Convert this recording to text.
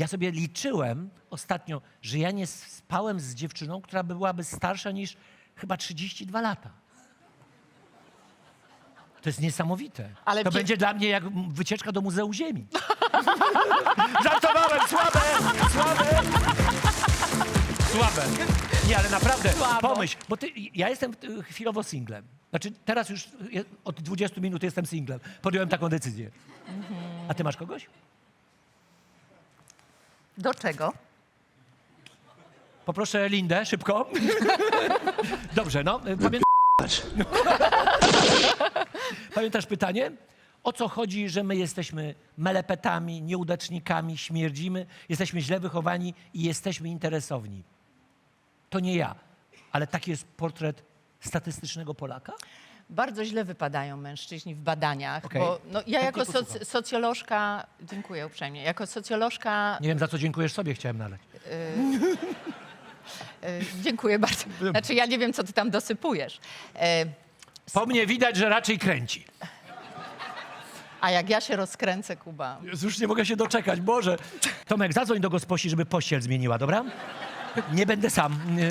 Ja sobie liczyłem ostatnio, że ja nie spałem z dziewczyną, która byłaby starsza niż chyba 32 lata. To jest niesamowite. Ale to pie- będzie dla mnie jak wycieczka do Muzeum Ziemi. Żartowałem, słabe, słabe. Słabe. Nie, ale naprawdę, Słabo. pomyśl, bo ty, ja jestem y, chwilowo singlem. Znaczy, teraz już je- od 20 minut jestem singlem. Podjąłem taką decyzję. A ty masz kogoś? Do czego? Poproszę Lindę, szybko. Dobrze, no. Pamię... Pamiętasz pytanie? O co chodzi, że my jesteśmy melepetami, nieudacznikami, śmierdzimy, jesteśmy źle wychowani i jesteśmy interesowni? To nie ja, ale taki jest portret statystycznego Polaka? Bardzo źle wypadają mężczyźni w badaniach, Okej. bo no, ja jako Chętnie soc- posłucham. socjolożka, dziękuję uprzejmie, jako socjolożka Nie wiem, za co dziękujesz sobie, chciałem naleć. e, dziękuję bardzo. Znaczy ja nie wiem, co ty tam dosypujesz. E, Po mnie widać, że raczej kręci. a jak ja się rozkręcę, Kuba, Jezu, Już nie mogę się doczekać, Boże. Tomek, zadzwoń do gosposi, żeby pościel zmieniła, dobra? Nie będę sam. Nie.